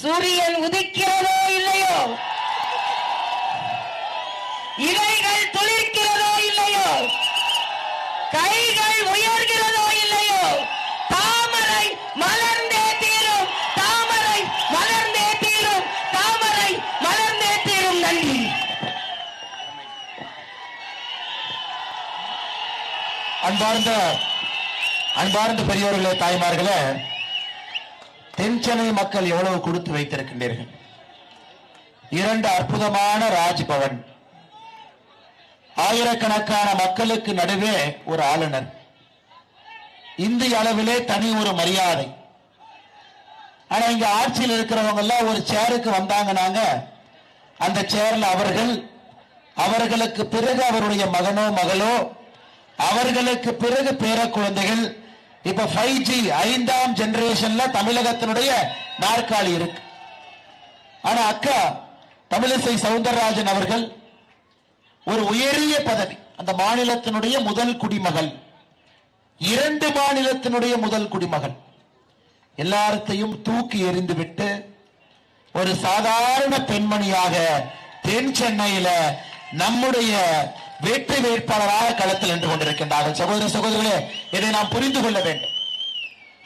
சூரியன் உதிக்கிறதோ இல்லையோ? இலைகள் துளிர்க்கிறதோ இல்லையோ? கைகள் உயர்கிறதோ இல்லையோ? தாமரை மலர்ந்தே தீரும். தாமரை மலர்ந்தே தீரும். தாமரை மலர்ந்தே தீரும் நன்றி. அன்பார்ந்த அன்பார்ந்த பெரியவர்களே தாய்மார்களே தென்சென்னை மக்கள் எவ்வளவு கொடுத்து வைத்திருக்கின்றீர்கள்? இரண்டு அற்புதமான ராஜ்பவன். ஆயிரக்கணக்கான மக்களுக்கு நடுவே ஒரு ஆளுநர். இந்திய அளவிலே தனி ஒரு மரியாதை. ஆனா இங்க ஆட்சியில் இருக்கிறவங்க எல்லாம் ஒரு சேருக்கு வந்தாங்கன்னாங்க அந்த சேர்ல அவர்கள் அவர்களுக்கு பிறகு அவருடைய மகனோ மகளோ அவர்களுக்கு பிறகு பேர குழந்தைகள் இப்ப ஃபைவ் ஜி ஐந்தாம் ஜெனரேஷன்ல தமிழகத்தினுடைய நாற்காலி இருக்கு. ஆனா அக்கா தமிழிசை சவுந்தரராஜன் அவர்கள் ஒரு உயரிய பதவி அந்த மாநிலத்தினுடைய முதல் குடிமகள். இரண்டு மாநிலத்தினுடைய முதல் குடிமகள். எல்லாரத்தையும் தூக்கி எறிந்துவிட்டு ஒரு சாதாரண பெண்மணியாக தென் சென்னையில நம்முடைய வெற்றி வேட்பாளராக களத்தில் நின்று கொண்டிருக்கின்றார்கள். சகோதர சகோதரர்களே இதை நாம் புரிந்து கொள்ள வேண்டும்.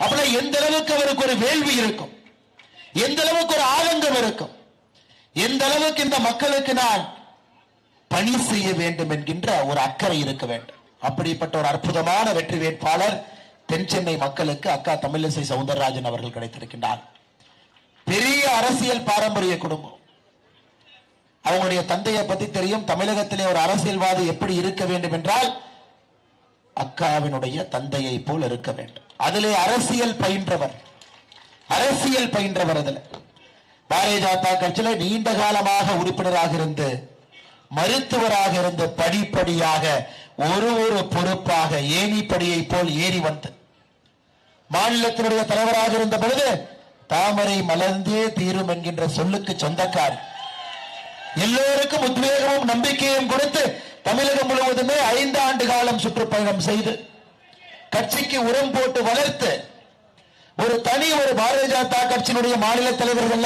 அப்படி எந்த அளவுக்கு அவருக்கு ஒரு வேள்வி இருக்கும்? எந்த அளவுக்கு ஒரு ஆதங்கம் இருக்கும்? எந்த அளவுக்கு இந்த மக்களுக்கு நான் பணி செய்ய வேண்டும் என்கின்ற ஒரு அக்கறை இருக்க வேண்டும். அப்படிப்பட்ட ஒரு அற்புதமான வெற்றி வேட்பாளர் தென் சென்னை மக்களுக்கு அக்கா தமிழிசை சவுந்தரராஜன் அவர்கள் கிடைத்திருக்கின்றார். பெரிய அரசியல் பாரம்பரிய குடும்பம். அவங்களுடைய தந்தையை பத்தி தெரியும். தமிழகத்திலே ஒரு அரசியல்வாதி எப்படி இருக்க வேண்டும் என்றால் அக்காவினுடைய தந்தையை போல் இருக்க வேண்டும். அதிலே அரசியல் பயின்றவர். அரசியல் பயின்றவர் அதுல. பாரதிய ஜனதா கட்சியில நீண்ட காலமாக உறுப்பினராக இருந்து மருத்துவராக இருந்து படிப்படியாக ஒரு ஒரு பொறுப்பாக ஏணிப்படியை போல் ஏறி வந்து மாநிலத்தினுடைய தலைவராக இருந்த பொழுது தாமரை மலர்ந்தே தீரும் என்கின்ற சொல்லுக்கு சொந்தக்கார் எல்லோருக்கும் உத்வேகமும் நம்பிக்கையும் கொடுத்து தமிழகம் முழுவதுமே ஐந்து ஆண்டு காலம் சுற்றுப்பயணம் செய்து கட்சிக்கு உரம் போட்டு வளர்த்து ஒரு தனி ஒரு பாரதிய ஜனதா கட்சியினுடைய மாநில தலைவர்கள்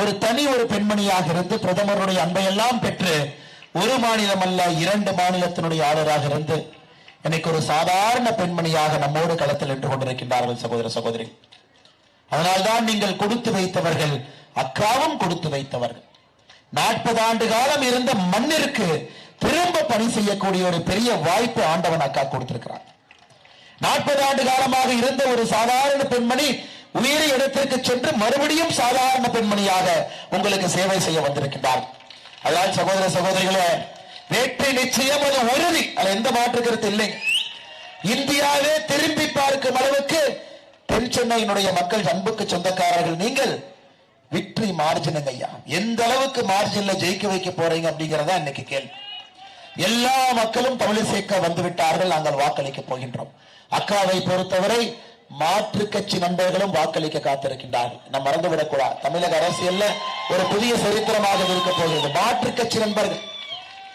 ஒரு தனி ஒரு பெண்மணியாக இருந்து பிரதமருடைய அன்பையெல்லாம் பெற்று ஒரு மாநிலம் அல்ல இரண்டு மாநிலத்தினுடைய ஆளராக இருந்து இன்னைக்கு ஒரு சாதாரண பெண்மணியாக நம்மோடு களத்தில் நின்று கொண்டிருக்கின்றார்கள் சகோதர சகோதரி. அதனால்தான் நீங்கள் கொடுத்து வைத்தவர்கள் அக்காவும் கொடுத்து வைத்தவர்கள். நாற்பது ஆண்டு காலம் இருந்த மண்ணிற்கு திரும்ப பணி செய்யக்கூடிய ஒரு பெரிய வாய்ப்பு ஆண்டவன் அக்கா கொடுத்திருக்கிறார். நாற்பது ஆண்டு காலமாக இருந்த ஒரு சாதாரண பெண்மணி உயிரை இடத்திற்கு சென்று மறுபடியும் சாதாரண பெண்மணியாக உங்களுக்கு சேவை செய்ய வந்திருக்கின்றார். அதான் சகோதர சகோதரிகளே வெற்றி நிச்சயம் அது உறுதி. அது எந்த மாற்று கருத்து இல்லை. இந்தியாவே திரும்பி பார்க்கும் அளவுக்கு தென் சென்னையினுடைய மக்கள் அன்புக்கு சொந்தக்காரர்கள் நீங்கள் விக்டரி மார்ஜினுங்க ஐயா. எந்த அளவுக்கு மார்ஜின்ல ஜெயிக்க வைக்க போறீங்க அப்படிங்கறத இன்னைக்கு கேள்வி. எல்லா மக்களும் தமிழிசைக்க வந்து விட்டார்கள் நாங்கள் வாக்களிக்க போகின்றோம். அக்காவை பொறுத்தவரை மாற்று கட்சி நண்பர்களும் வாக்களிக்க காத்திருக்கின்றார்கள். நம்ம மறந்துவிடக்கூடாது. தமிழக அரசியல்ல ஒரு புதிய சரித்திரமாக இருக்க போகிறது. மாற்று கட்சி நண்பர்கள்.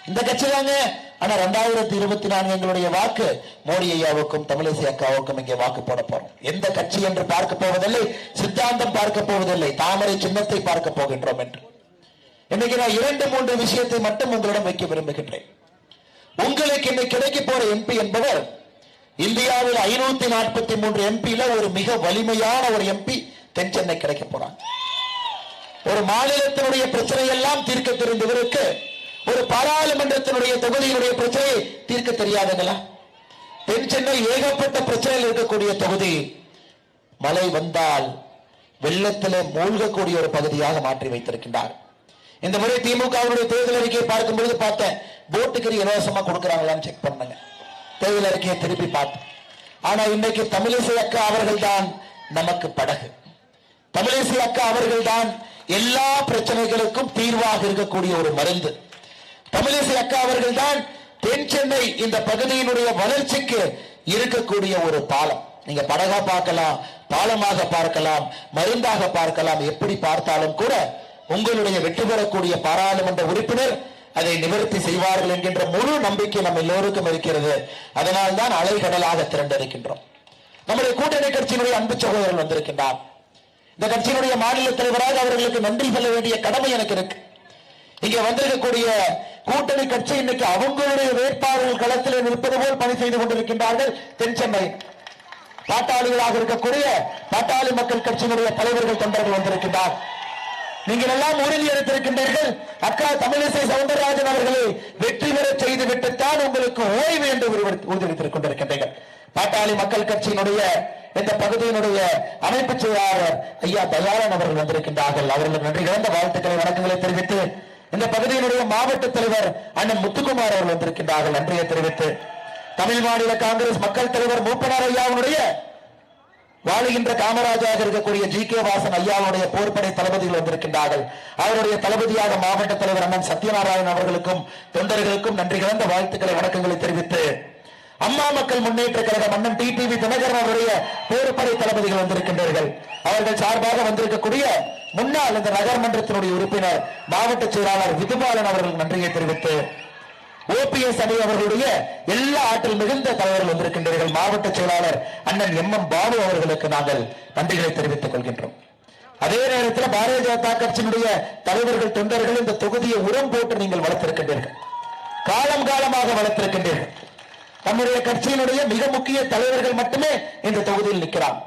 இந்த கட்சி தாங்க ஆனா ரெண்டாயிரத்தி இருபத்தி நான்கு எங்களுடைய வாக்கு மோடி ஐயாவுக்கும் தமிழிசை அக்காவுக்கும் இங்கே வாக்கு போட போறோம் எந்த கட்சி என்று பார்க்க போவதில்லை சித்தாந்தம் பார்க்க போவதில்லை தாமரை சின்னத்தை பார்க்க போகின்றோம் என்று. இன்னைக்கு நான் இரண்டு மூன்று விஷயத்தை மட்டும் உங்களிடம் வைக்க விரும்புகின்றேன். உங்களுக்கு இன்னைக்கு கிடைக்க போற எம்பி என்பவர் இந்தியாவில் ஐநூத்தி நாற்பத்தி மூன்று எம்பியில ஒரு மிக வலிமையான ஒரு எம்பி தென் சென்னை கிடைக்க போறாங்க ஒரு மாநிலத்தினுடைய பிரச்சனை எல்லாம் தீர்க்க தெரிந்தவருக்கு ஒரு பாராளுமன்றத்தினுடைய தொகுதியினுடைய பிரச்சனையை தீர்க்க தெரியாதுங்களா தென் சென்னை ஏகப்பட்ட பிரச்சனையில் இருக்கக்கூடிய தொகுதி. மழை வந்தால் வெள்ளத்தில் மூழ்கக்கூடிய ஒரு பகுதியாக மாற்றி வைத்திருக்கின்றார். இந்த முறை திமுகவுடைய தேர்தல் அறிக்கையை பார்க்கும் பொழுது பார்த்தேன். போட்டுக்கு இலவசமா கொடுக்கறாங்களான்னு செக் பண்ணுங்க. தேர்தல் அறிக்கையை திருப்பி பார்த்தேன். ஆனா இன்னைக்கு தமிழிசை அக்கா அவர்கள் தான் நமக்கு படகு. தமிழிசை அக்கா அவர்கள் தான் எல்லா பிரச்சனைகளுக்கும் தீர்வாக இருக்கக்கூடிய ஒரு மருந்து. தமிழிசை அக்கா அவர்கள் தான் தென் சென்னை இந்த பகுதியினுடைய வளர்ச்சிக்கு இருக்கக்கூடிய ஒரு பாலம். நீங்க படகா பார்க்கலாம் பாலமாக பார்க்கலாம் மருந்தாக பார்க்கலாம் எப்படி பார்த்தாலும் கூட உங்களுடைய வெற்றி பெறக்கூடிய பாராளுமன்ற உறுப்பினர் அதை நிவர்த்தி செய்வார்கள் என்கின்ற முழு நம்பிக்கை நம்ம எல்லோருக்கும் இருக்கிறது. அதனால் தான் அலைகடலாக திரண்டிருக்கின்றோம் நம்முடைய கூட்டணி கட்சியினுடைய அன்பு சகோதரர் வந்திருக்கின்றார். இந்த கட்சியினுடைய மாநில தலைவராக அவர்களுக்கு நன்றி சொல்ல வேண்டிய கடமை எனக்கு இருக்கு. இங்க வந்திருக்கக்கூடிய கூட்டணி கட்சி இன்னைக்கு அவங்களுடைய வேட்பாளர்கள் களத்தில் நிற்பது போல் பணி செய்து கொண்டிருக்கின்றார்கள். தென்சென்னை பாட்டாளிகளாக இருக்கக்கூடிய பாட்டாளி மக்கள் கட்சியினுடைய தலைவர்கள் தொண்டர்கள் வந்திருக்கின்றார். நீங்கள் எல்லாம் உறுதி எடுத்திருக்கின்றீர்கள் அக்கா தமிழிசை சவுந்தரராஜன் அவர்களை வெற்றி பெற செய்து விட்டுத்தான் உங்களுக்கு ஓய்வு என்று உறுதியளித்துக் கொண்டிருக்கின்றீர்கள். பாட்டாளி மக்கள் கட்சியினுடைய இந்த பகுதியினுடைய அமைப்பு செயலாளர் ஐயா தயாரன் அவர்கள் வந்திருக்கின்றார்கள். அவர்களுக்கு நன்றி. கலந்த வாழ்த்துக்களை வணக்கங்களை தெரிவித்து இந்த பகுதியினுடைய மாவட்ட தலைவர் அண்ணன் முத்துக்குமார் அவர்கள் வந்திருக்கின்றார்கள். நன்றியை தெரிவித்து தமிழ் மாநில காங்கிரஸ் மக்கள் தலைவர் மூப்பனார் ஐயாவுடைய வாழுகின்ற காமராஜாக இருக்கக்கூடிய ஜி கே வாசன் ஐயாவுடைய போர்ப்படை தளபதிகள் வந்திருக்கின்றார்கள். அவருடைய தளபதியாக மாவட்ட தலைவர் அண்ணன் சத்யநாராயணன் அவர்களுக்கும் தொண்டர்களுக்கும் நன்றி கலந்த வாழ்த்துக்களை வணக்கங்களை தெரிவித்து அம்மா மக்கள் முன்னேற்ற கழக மன்னன் டி டிவி தினகரன் அவருடைய போர்ப்படை தளபதிகள் வந்திருக்கின்றார்கள். அவர்கள் சார்பாக வந்திருக்கக்கூடிய முன்னாள் இந்த நகர்மன்றத்தினுடைய உறுப்பினர் மாவட்ட செயலாளர் விதுபாலன் அவர்கள் நன்றியை தெரிவித்து ஓபிஎஸ் அணி அவர்களுடைய எல்லா ஆற்றல் மிகுந்த தலைவர்கள் வந்திருக்கின்றீர்கள். மாவட்ட செயலாளர் அண்ணன் எம் எம் பாபு அவர்களுக்கு நாங்கள் நன்றிகளை தெரிவித்துக் கொள்கின்றோம். அதே நேரத்தில் பாரதிய ஜனதா கட்சியினுடைய தலைவர்கள் தொண்டர்கள் இந்த தொகுதியை உரம் போட்டு நீங்கள் வளர்த்திருக்கின்றீர்கள். காலம் காலமாக வளர்த்திருக்கின்றீர்கள். நம்முடைய கட்சியினுடைய மிக முக்கிய தலைவர்கள் மட்டுமே இந்த தொகுதியில் நிற்கிறார்.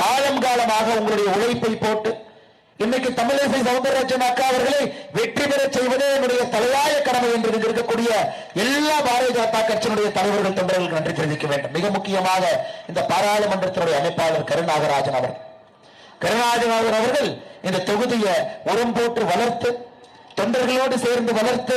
காலம் காலமாக உங்களுடைய உழைப்பை போட்டு இன்னைக்கு தமிழிசை சவுந்தரராஜன் அக்கா அவர்களை வெற்றி பெற செய்வதே என்னுடைய தலையாய கடமை என்று இருக்கக்கூடிய எல்லா பாரதிய ஜனதா கட்சியினுடைய தலைவர்கள் தொண்டர்களுக்கு நன்றி தெரிவிக்க வேண்டும். மிக முக்கியமாக இந்த பாராளுமன்றத்தினுடைய அமைப்பாளர் கருநாகராஜன் அவர்கள். கருணாகரன் அவர்கள் இந்த தொகுதியை உரம் போட்டு வளர்த்து தொண்டர்களோடு சேர்ந்து வளர்த்து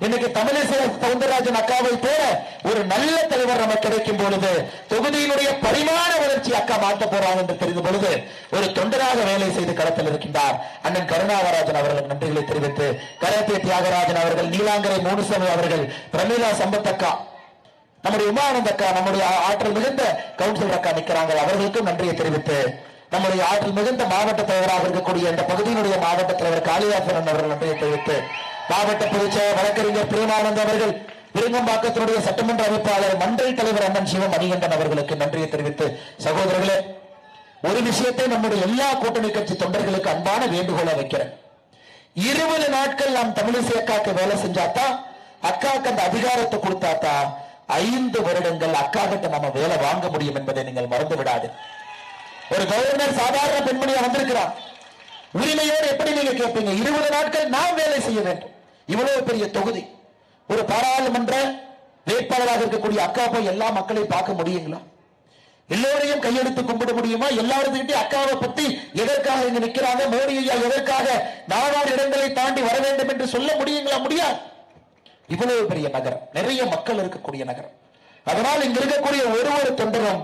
இன்னைக்கு தமிழிசை சவுந்தரராஜன் அக்காவை போல ஒரு நல்ல தலைவர் நமக்கு கிடைக்கும் பொழுது தொகுதியினுடைய பரிமாண வளர்ச்சி அக்கா மாற்ற போறாங்க என்று தெரிந்த பொழுது ஒரு தொண்டராக வேலை செய்து களத்தில் இருக்கின்றார் அண்ணன் கருணாவராஜன் அவர்களுக்கு நன்றிகளை தெரிவித்து கரத்தே தியாகராஜன் அவர்கள் நீலாங்கரை மூனுசாமி அவர்கள் பிரமீளா சம்பத்தக்கா நம்முடைய உமானந்த அக்கா நம்முடைய ஆற்றல் மிகுந்த கவுன்சிலர் அக்கா நிற்கிறாங்க அவர்களுக்கும் நன்றியை தெரிவித்து நம்முடைய ஆற்றல் மிகுந்த மாவட்ட தலைவராக இருக்கக்கூடிய இந்த பகுதியினுடைய மாவட்ட தலைவர் காளிதாசன் அவர்கள் நன்றியை தெரிவித்து மாவட்ட பொதுச்செயலர் வழக்கறிஞர் பிரேமானந்த் அவர்கள் விருங்கம்பாக்கத்தினுடைய சட்டமன்ற அமைப்பாளர் மண்டல் தலைவர் அண்ணன் சிவம் மணிகண்டன் அவர்களுக்கு நன்றியை தெரிவித்து சகோதரர்களே ஒரு விஷயத்தை நம்முடைய எல்லா கூட்டணி கட்சி தொண்டர்களுக்கு அன்பான வேண்டுகோளை வைக்கிறேன். இருபது நாட்கள் நாம் தமிழிசை அக்காக்கு வேலை செஞ்சாத்தா அக்காக்கு அந்த அதிகாரத்தை கொடுத்தாத்தா ஐந்து வருடங்கள் அக்கா கிட்ட நம்ம வேலை வாங்க முடியும் என்பதை நீங்கள் மறந்து விடாது ஒரு கவர்னர் சாதாரண பெண்மணியா வந்திருக்கிறான். உரிமையோடு எப்படி நீங்க கேட்பீங்க? இருபது நாட்கள் நாம் வேலை செய்ய வேண்டும். இவ்வளவு பெரிய தொகுதி. ஒரு பாராளுமன்ற வேட்பாளராக இருக்கக்கூடிய அக்கா போய் எல்லா மக்களையும் பார்க்க முடியுங்களா? எல்லோரையும் கையெடுத்து கும்பிட முடியுமா? எல்லாருக்கிட்டே அக்காவை பத்தி எதற்காக இங்க நிக்கிறாங்க? மோடி ஐயா எதற்காக நாலாறு இடங்களை தாண்டி வர வேண்டும் என்று சொல்ல முடியுங்களா? முடியாது. இவ்வளவு பெரிய நகரம். நிறைய மக்கள் இருக்கக்கூடிய நகரம். அதனால் இங்க இருக்கக்கூடிய ஒரு ஒரு தொண்டரும்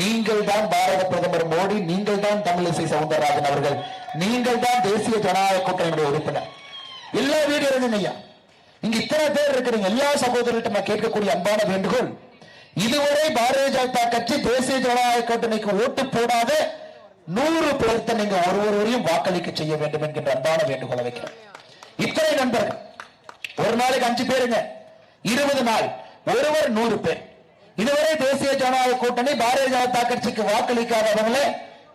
நீங்கள் தான் பாரத பிரதமர் மோடி நீங்கள் தான் தமிழிசை சவுந்தரராஜன் அவர்கள் நீங்கள் தான் தேசிய ஜனநாயக கூட்டணியுடைய உறுப்பினர். எல்லா வீடு இருந்துங்க ஐயா. இங்க இத்தனை பேர் இருக்கிறீங்க எல்லா சகோதரர்கிட்ட நான் கேட்கக்கூடிய அன்பான வேண்டுகோள். இதுவரை பாரதிய ஜனதா கட்சி தேசிய ஜனநாயக கூட்டணிக்கு ஓட்டு போடாத நூறு பேர்த்த நீங்க ஒருவரையும் வாக்களிக்க செய்ய வேண்டும் என்கின்ற அன்பான வேண்டுகோளை வைக்கிறேன். இத்தனை நண்பர்கள் ஒரு நாளைக்கு அஞ்சு பேருங்க இருபது நாள் ஒருவர் நூறு பேர். இதுவரை தேசிய ஜனநாயக கூட்டணி பாரதிய ஜனதா கட்சிக்கு வாக்களிக்காதவங்கள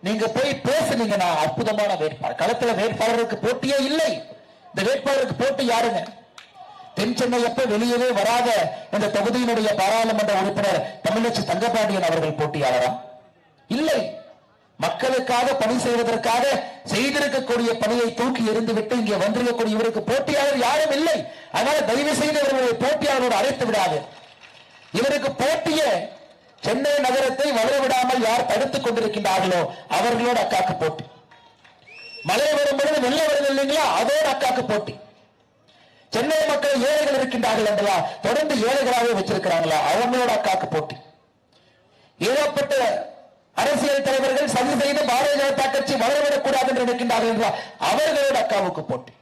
நீங்க போய் பேசுனீங்கன்னா அற்புதமான வேட்பாளர். களத்துல வேட்பாளருக்கு போட்டியே இல்லை. இந்த வேட்பாளருக்கு போட்டி யாருங்க? தென் சென்னை வெளியவே வராத இந்த தொகுதியினுடைய பாராளுமன்ற உறுப்பினர் தமிழச்சி தங்கபாண்டியன் அவர்கள் போட்டியாளரா? இல்லை. மக்களுக்காக பணி செய்வதற்காக செய்திருக்கக்கூடிய பணியை தூக்கி எறிந்துவிட்டு இங்கே வந்திருக்கக்கூடிய இவருக்கு போட்டியாளர் யாரும் இல்லை. அதனால தயவு செய்து இவர்களுடைய போட்டியாளரோடு அழைத்து விடாது. இவருக்கு போட்டிய சென்னை நகரத்தை வளர விடாமல் யார் தடுத்துக் கொண்டிருக்கின்றார்களோ அவர்களோடு அக்காக்கு போட்டி. மழை வரும் பொழுது வெள்ளம் வருது இல்லைங்களா? அதோடு அக்காக்கு போட்டி. சென்னை மக்கள் ஏழைகள் இருக்கின்றார்கள் என்றா தொடர்ந்து ஏழைகளாகவே வச்சிருக்கிறாங்களா? அவங்களோட அக்காக்கு போட்டி. ஏகப்பட்ட அரசியல் தலைவர்கள் சதி செய்து பாரதிய ஜனதா கட்சி வளரவிடக்கூடாது என்று நினைக்கின்றார்கள் என்றால் அவர்களோட அக்காவுக்கு போட்டி.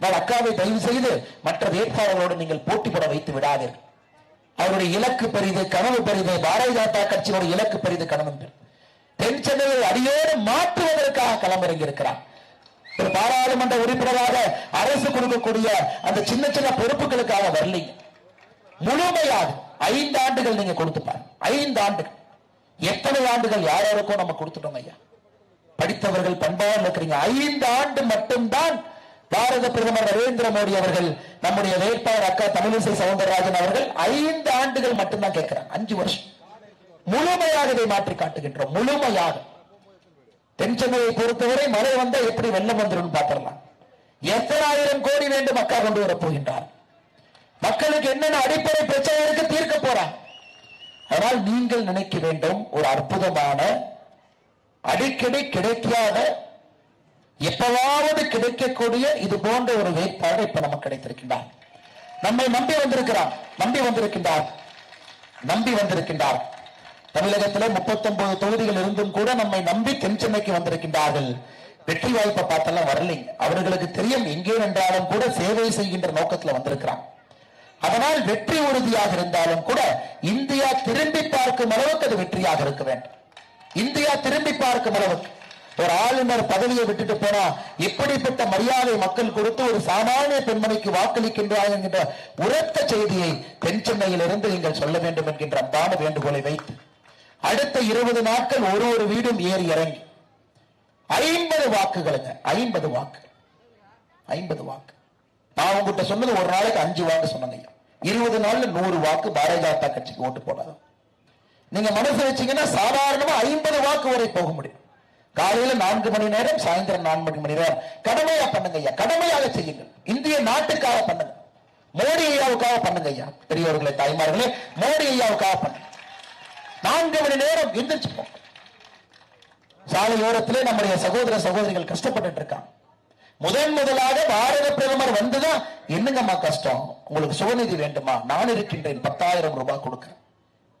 நான் அக்காவை தயவு செய்து மற்ற வேட்பாளர்களோடு நீங்கள் போட்டி போட வைத்து விடாதீர்கள். அவருடைய இலக்கு பெரிது கனவு பெரிது பாரதிய ஜனதா கட்சியோட இலக்கு பெரிது கனவு பெரிது. தென் சென்னையை அடியோடு மாற்றுவதற்காக களமிறங்கி இருக்கிறார் பாராளுமன்ற உறுப்பினராக அரசு கொடுக்கக்கூடிய அந்த சின்ன சின்ன பொறுப்புகளுக்காக வரலீங்க. முழுமையாக ஐந்து ஆண்டுகள் நீங்க கொடுத்து பாருங்க. ஐந்து ஆண்டுகள். எத்தனை ஆண்டுகள் யாராருக்கும் நம்ம கொடுத்துட்டோம் ஐயா? படித்தவர்கள் பண்பாக இருக்கிறீங்க. ஐந்து ஆண்டு மட்டும்தான் பாரத பிரதமர் நரேந்திர மோடி அவர்கள் நம்முடைய வேட்பாளர் அக்கா தமிழிசை சவுந்தரராஜன் அவர்கள் ஐந்து ஆண்டுகள் மட்டும்தான் கேட்கிறாங்க அஞ்சு வருஷம். முழுமையாக இதை மாற்றி காட்டுகின்றோம் முழுமையாக. தென் சென்னையை பொறுத்தவரை மழை வந்தால் எப்படி வெள்ளம் வந்துடும் பார்த்திடலாம். எத்தனாயிரம் கோடி வேண்டும் மக்கா கொண்டு வரப்போகின்றார் மக்களுக்கு என்னென்ன அடிப்படை பிரச்சனை இருக்கு தீர்க்க போறாங்க அதனால் நீங்கள் நினைக்க வேண்டும் ஒரு அற்புதமான அடிக்கடி கிடைக்காத எப்பவாவது கிடைக்கக்கூடிய இது போன்ற ஒரு வேட்பாளர் இப்ப நமக்கு கிடைத்திருக்கின்றார். நம்மை நம்பி வந்திருக்கிறார் நம்பி வந்திருக்கின்றார் நம்பி வந்திருக்கின்றார். தமிழகத்திலே 39 தொகுதிகள் இருந்தும் கூட நம்மை நம்பி தென் சென்னைக்கு வந்திருக்கின்றார்கள். வெற்றி வாய்ப்பை பார்த்தெல்லாம் வரலைங்க அவர்களுக்கு தெரியும் எங்கே நின்றாலும் கூட சேவை செய்கின்ற நோக்கத்துல வந்திருக்கிறான். அதனால் வெற்றி உறுதியாக இருந்தாலும் கூட இந்தியா திரும்பி பார்க்கும் அளவுக்கு அது வெற்றியாக இருக்க வேண்டும். இந்தியா திரும்பி பார்க்கும் அளவுக்கு. ஒரு ஆளுநர் பதவியை விட்டுட்டு போனா எப்படிப்பட்ட மரியாதை மக்கள் கொடுத்து ஒரு சாமானிய பெண்மணிக்கு வாக்களிக்கின்றார் என்கின்ற உரத்த செய்தியை தென் சென்னையிலிருந்து நீங்கள் சொல்ல வேண்டும் என்கின்ற அன்பான வேண்டுகோளை வைத்து அடுத்த இருபது நாட்கள் ஒரு ஒரு வீடும் ஏறி இறங்கி. ஐம்பது வாக்குகளுங்க ஐம்பது வாக்கு. ஐம்பது வாக்கு. நான் உங்ககிட்ட சொன்னது ஒரு நாளைக்கு அஞ்சு வாக்கு சொன்னீங்க இருபது நாள்ல நூறு வாக்கு பாரதிய ஜனதா கட்சிக்கு ஓட்டு போடாதான் நீங்க மனசு வச்சீங்கன்னா சாதாரணமா ஐம்பது வாக்கு வரை போக முடியும். காலையில நான்கு மணி நேரம் சாயந்தரம் நான்கு மணி நேரம். கடமையா பண்ணுங்க ஐயா கடமையாக செய்யுங்கள். இந்திய நாட்டுக்காக பண்ணுங்க. மோடி ஐயாவுக்காக பண்ணுங்க ஐயா. பெரியவர்களே தாய்மார்களே மோடி ஐயாவுக்காக பண்ணுங்க. நான்கு மணி நேரம் எந்திரிச்சு சாலையோரத்திலே நம்முடைய சகோதர சகோதரிகள் கஷ்டப்பட்டுட்டு இருக்காங்க முதன் முதலாக பாரத பிரதமர் வந்துதான் என்னங்கம்மா கஷ்டம்? உங்களுக்கு சுகநிதி வேண்டுமா? நான் இருக்கின்றேன் பத்தாயிரம் ரூபாய் கொடுக்கிறேன்.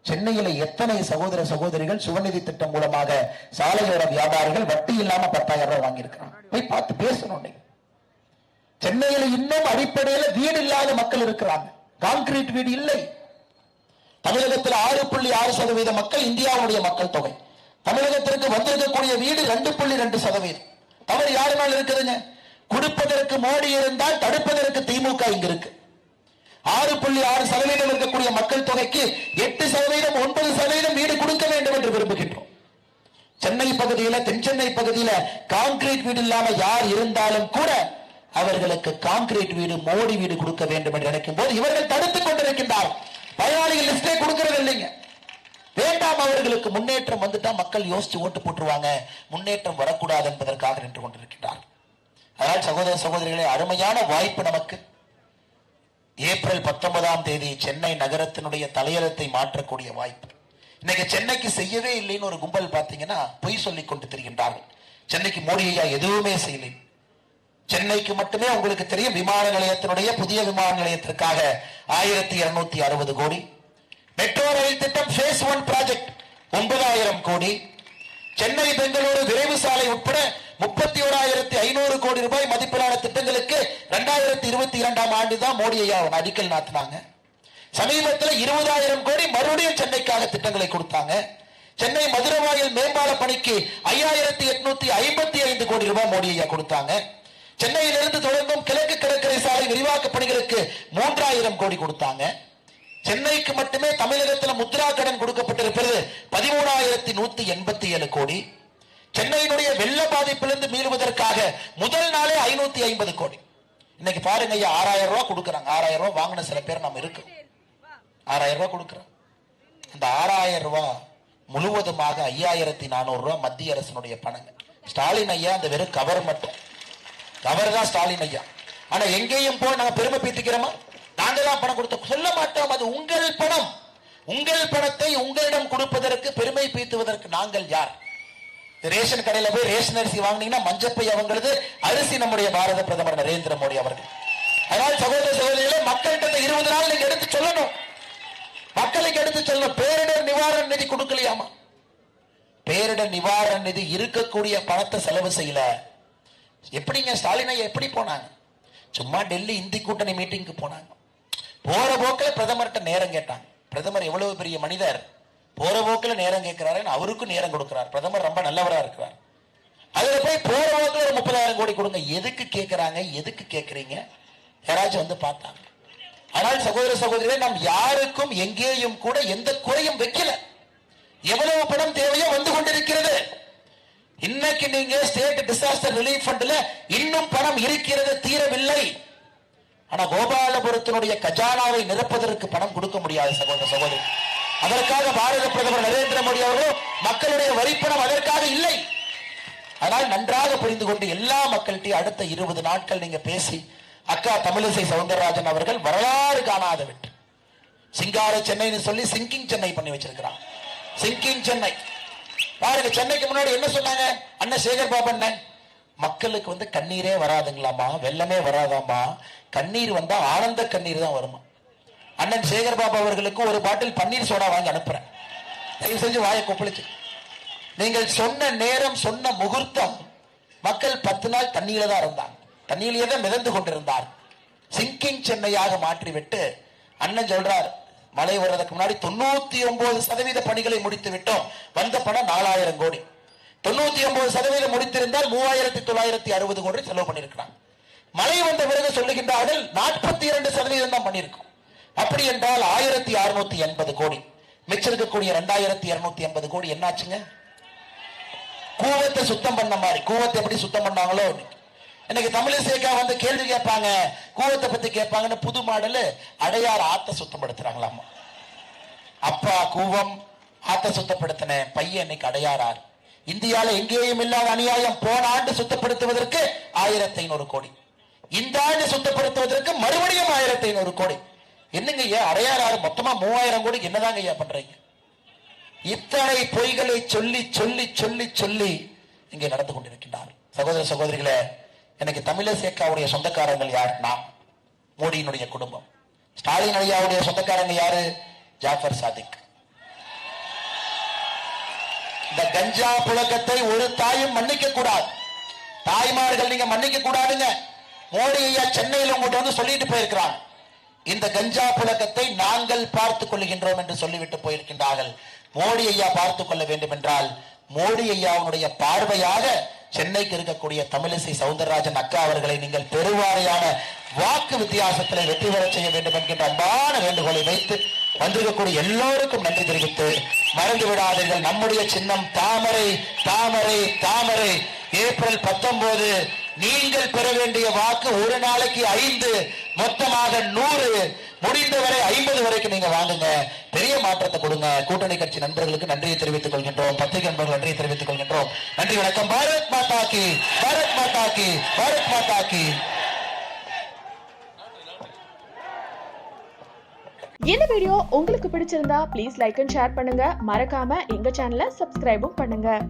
சென்னையில எத்தனை சகோதர சகோதரிகள் சுகநிதி திட்டம் மூலமாக சாலையோர வியாபாரிகள் வட்டி இல்லாம பத்தாயிரம் ரூபாய் வாங்கியிருக்கிறாங்க. போய் பார்த்து பேசணும் சென்னையில இன்னும் அடிப்படையில வீடு இல்லாத மக்கள் இருக்கிறாங்க. கான்கிரீட் வீடு இல்லை. தமிழகத்தில் ஆறு புள்ளி ஆறு சதவீத மக்கள் இந்தியாவுடைய மக்கள் தொகை. தமிழகத்திற்கு வந்திருக்கக்கூடிய வீடு ரெண்டு புள்ளி ரெண்டு சதவீதம். தவறு யாரு மேல இருக்குதுங்க? கொடுப்பதற்கு மோடி இருந்தால் தடுப்பதற்கு திமுக இங்க இருக்கு. ஆறு புள்ளி ஆறு சதவீதம் இருக்கக்கூடிய மக்கள் தொகைக்கு எட்டு சதவீதம் ஒன்பது சதவீதம் வீடு கொடுக்க வேண்டும் என்று விரும்புகின்றோம். சென்னை பகுதியில தென் சென்னை பகுதியில கான்கிரீட் வீடு இல்லாம யார் இருந்தாலும் கூட அவர்களுக்கு கான்கிரீட் வீடு மோடி வீடு கொடுக்க வேண்டும் என்று நினைக்கும் போது இவர்கள் தடுத்துக் கொண்டிருக்கின்றார் பயனாளிகள் லிஸ்டே கொடுக்கறது இல்லைங்க. வேண்டாம் அவர்களுக்கு முன்னேற்றம் வந்துட்டா மக்கள் யோசிச்சு ஓட்டு போட்டுருவாங்க. முன்னேற்றம் வரக்கூடாது என்பதற்காக நின்று கொண்டிருக்கிறார் அதனால் சகோதர சகோதரிகளே அருமையான வாய்ப்பு நமக்கு. ஏப்ரல் பத்தொன்பதாம் தேதி சென்னை நகரத்தினுடைய தலையலத்தை மாற்றக்கூடிய வாய்ப்பு. இன்னைக்கு சென்னைக்கு செய்யவே இல்லைன்னு ஒரு கும்பல் பார்த்தீங்கன்னா பொய் சொல்லிக் கொண்டு திரிகின்றார்கள். சென்னைக்கு மோடி ஐயா எதுவுமே செய்யலை. சென்னைக்கு மட்டுமே உங்களுக்கு தெரியும் விமான நிலையத்தினுடைய புதிய விமான நிலையத்திற்காக ஆயிரத்தி இருநூத்தி அறுபது கோடி. மெட்ரோ ரயில் திட்டம் ஃபேஸ் ஒன் ப்ராஜெக்ட் ஒன்பதாயிரம் கோடி. சென்னை பெங்களூரு விரைவு சாலை உட்பட முப்பத்தி ஓராயிரத்தி ஐநூறு கோடி ரூபாய் மதிப்பிலான திட்டங்களுக்கு இரண்டாயிரத்தி இருபத்தி இரண்டாம் ஆண்டு தான் மோடி ஐயா அடிக்கல் நாத்தினாங்க சமீபத்தில் இருபதாயிரம் கோடி மறுபடியும் சென்னைக்காக திட்டங்களை கொடுத்தாங்க. சென்னை மதுரவாயில் மேம்பால பணிக்கு ஐயாயிரத்தி எட்நூத்தி ஐம்பத்தி ஐந்து கோடி ரூபாய் மோடி ஐயா கொடுத்தாங்க. சென்னையிலிருந்து தொடங்கும் கிழக்கு கடற்கரை சாலை விரிவாக்க பணிகளுக்கு மூன்றாயிரம் கோடி கொடுத்தாங்க. சென்னைக்கு மட்டுமே தமிழகத்தில் முத்ரா கடன் கொடுக்கப்பட்டிருப்பது பதிமூணாயிரத்தி நூத்தி எண்பத்தி ஏழு கோடி. சென்னையினுடைய வெள்ள பாதிப்பிலிருந்து மீளுவதற்காக முதல் நாளே ஐநூத்தி ஐம்பது கோடி. இன்னைக்கு பாருங்க ஐயா ஆறாயிரம் ரூபாய் கொடுக்குறாங்க. ஆறாயிரம் ரூபாய் வாங்கின சில பேர் நம்ம இருக்கு. ஆறாயிரம் ரூபாய் கொடுக்குறோம் அந்த ஆறாயிரம் ரூபாய் முழுவதுமாக ஐயாயிரத்தி நானூறு ரூபாய் மத்திய அரசினுடைய பணங்க. ஸ்டாலின் ஐயா அந்த வெறும் கவர் மட்டும் அவர் தான் ஸ்டாலின் ஐயா. ஆனா எங்கேயும் போய் நாங்க பெருமை பீத்திக்கிறோமா? நாங்க தான் பணம் கொடுத்தோம். சொல்ல மாட்டோம். அது உங்கள் பணம். உங்கள் பணத்தை உங்களிடம் கொடுப்பதற்கு பெருமை பீத்துவதற்கு நாங்கள் யார்? ரேஷன் கடையில போய் ரேஷன் அரிசி வாங்குனீங்கன்னா மஞ்சப்பை அவங்களது அரிசி நம்முடைய பாரத பிரதமர் நரேந்திர மோடி அவர்கள். அதனால் சகோதர சகோதரிகளை மக்கள்கிட்ட இருபது நாள் நீங்க எடுத்து சொல்லணும். மக்களுக்கு எடுத்து சொல்லணும். பேரிடர் நிவாரண நிதி கொடுக்கலையாமா? பேரிடர் நிவாரண நிதி இருக்கக்கூடிய பணத்தை செலவு செய்யல. எப்படிங்க ஸ்டாலின் ஐயா எப்படி போனாங்க? சும்மா டெல்லி இந்தி கூட்டணி மீட்டிங்க்கு போனாங்க. போற போக்கில் பிரதமர்கிட்ட நேரம் கேட்டாங்க. பிரதமர் எவ்வளவு பெரிய மனிதர்? போற போக்கில் நேரம் கேட்கிறாருன்னு அவருக்கும் நேரம் கொடுக்கிறார். பிரதமர் ரொம்ப நல்லவரா இருக்கிறார். அதுல போய் போற போக்கில் ஒரு முப்பதாயிரம் கோடி கொடுங்க. எதுக்கு கேட்கிறாங்க? எதுக்கு கேட்கறீங்க? யாராச்சும் வந்து பார்த்தாங்க. ஆனால் சகோதர சகோதரிகளே நாம் யாருக்கும் எங்கேயும் கூட எந்த குறையும் வைக்கல. எவ்வளவு பணம் தேவையோ வந்து கொண்டிருக்கிறது. இன்னைக்கு நீங்க ஸ்டேட் டிசாஸ்டர் ரிலீஃப் ஃபண்ட்ல இன்னும் பணம் இருக்கிறது தீரவில்லை. ஆனா கோபாலபுரத்தினுடைய கஜானாவை நிரப்பதற்கு பணம் கொடுக்க முடியாது சகோதர சகோதரி. அதற்காக பாரத பிரதமர் நரேந்திர மோடி அவர்களும் மக்களுடைய வரிப்பணம் அதற்காக இல்லை. அதனால் நன்றாக புரிந்து கொண்டு எல்லா மக்கள்கிட்டையும் அடுத்த இருபது நாட்கள் நீங்க பேசி அக்கா தமிழிசை சவுந்தரராஜன் அவர்கள் வரலாறு காணாத வெற்றி சிங்கார சென்னைன்னு சொல்லி சிங்கிங் சென்னை பண்ணி வச்சிருக்கிறான். சிங்கிங் சென்னை. பாருங்க சென்னைக்கு முன்னாடி என்ன சொன்னாங்க? அண்ணன் சேகர் பாபு மக்களுக்கு வந்து கண்ணீரே வராதுங்களாமா வெள்ளமே வராதாமா கண்ணீர் வந்தா ஆனந்த கண்ணீர் தான் வருமா அண்ணன் சேகர் பாபு அவர்களுக்கு ஒரு பாட்டில் பன்னீர் சோடா வாங்கி அனுப்புறேன். தயவு செஞ்சு வாயை கொப்பளிச்சு. நீங்கள் சொன்ன நேரம் சொன்ன முகூர்த்தம் மக்கள் பத்து நாள் தண்ணியில தான் இருந்தாங்க. தண்ணியிலேயே தான் மிதந்து கொண்டிருந்தார். சிங்கிங் சென்னையாக மாற்றிவிட்டு அண்ணன் சொல்றார் மழை வர்றதுக்கு முன்னாடி தொண்ணூத்தி ஒன்பது சதவீத பணிகளை முடித்து விட்டோம். வந்த பணம் நாலாயிரம் கோடி. தொண்ணூத்தி ஒன்பது சதவீதம் முடித்திருந்தால் மூவாயிரத்தி தொள்ளாயிரத்தி அறுபது கோடி செலவு பண்ணியிருக்கிறாங்க மழை வந்த பிறகு சொல்லுகின்றார்கள் நாற்பத்தி இரண்டு சதவீதம் தான் பண்ணியிருக்கோம். அப்படி என்றால் ஆயிரத்தி அறுநூத்தி எண்பது கோடி. மிச்சம் இருக்கக்கூடிய ரெண்டாயிரத்தி இருநூத்தி எண்பது கோடி என்னாச்சுங்க? கூவத்தை சுத்தம் பண்ண மாதிரி. கூவத்தை எப்படி சுத்தம் பண்ணாங்களோ? இன்னைக்கு தமிழிசைக்கா வந்து கேள்வி கேட்பாங்க கூவத்தை பத்தி கேட்பாங்கன்னு புது மாடல் அடையார் ஆத்த சுத்தப்படுத்துறாங்களாமா? அப்பா கூவம் ஆத்த சுத்தப்படுத்தின பையன் இன்னைக்கு அடையாறார். இந்தியால எங்கேயும் இல்லாத அநியாயம் போன ஆண்டு சுத்தப்படுத்துவதற்கு ஆயிரத்தி ஐநூறு கோடி. இந்த ஆண்டு சுத்தப்படுத்துவதற்கு மறுபடியும் ஆயிரத்தி ஐநூறு கோடி. என்னங்க ஐயா அடையாறாரு மொத்தமா மூவாயிரம் கோடி என்னதாங்க ஐயா பண்றீங்க? இத்தனை பொய்களை சொல்லி சொல்லி சொல்லி சொல்லி இங்கே நடந்து கொண்டிருக்கின்றார். சகோதர சகோதரிகளே எனக்கு தமிழசேக்காவுடைய சொந்தக்காரங்கள் யார்? நாம் மோடியினுடைய குடும்பம். ஸ்டாலின் ஐயாவுடைய சொந்தக்காரங்க யாரு? ஜாஃபர் சாதிக். இந்த கஞ்சா புழக்கத்தை ஒரு தாயும் மன்னிக்க கூடாது. தாய்மார்கள் நீங்க மன்னிக்க கூடாதுங்க. மோடி ஐயா சென்னையில் உங்கள்கிட்ட வந்து சொல்லிட்டு போயிருக்கிறாங்க இந்த கஞ்சா புழக்கத்தை நாங்கள் பார்த்துக் கொள்கின்றோம் என்று சொல்லிவிட்டு போயிருக்கின்றார்கள். மோடி ஐயா பார்த்துக் கொள்ள வேண்டும் என்றால் மோடி ஐயாவுடைய பார்வையாக சென்னைக்கு இருக்கக்கூடிய தமிழிசை சவுந்தரராஜன் அக்கா அவர்களை நீங்கள் பெருவாரியான வாக்கு வித்தியாசத்தில் வெற்றி பெற செய்ய வேண்டும் என்கின்ற அன்பான வேண்டுகோளை வைத்து வந்திருக்கக்கூடிய எல்லோருக்கும் நன்றி தெரிவித்து மறந்து விடாதீர்கள். நம்முடைய சின்னம் தாமரை தாமரை தாமரை. ஏப்ரல் பத்தொன்பது நீங்கள் பெற வேண்டிய வாக்கு ஒரு நாளைக்கு ஐந்து மொத்தமாக நூறு. முடிந்தவரை ஐம்பது வரைக்கும் நீங்க வாங்குங்க. பெரிய மாற்றத்தை கொடுங்க. கூட்டணி கட்சி நண்பர்களுக்கு நன்றியை தெரிவித்துக் கொள்கின்றோம். பத்திரிகை நண்பர்கள் நன்றியை தெரிவித்துக் கொள்கின்றோம். நன்றி வணக்கம். பாரத் மாதா கி. பாரத் மாதா கி. பாரத் மாதா கி. இந்த வீடியோ உங்களுக்கு பிடிச்சிருந்தா ப்ளீஸ் லைக் அண்ட் ஷேர் பண்ணுங்க. மறக்காம எங்க சேனலை சப்ஸ்கிரைபும் பண்ணுங்க.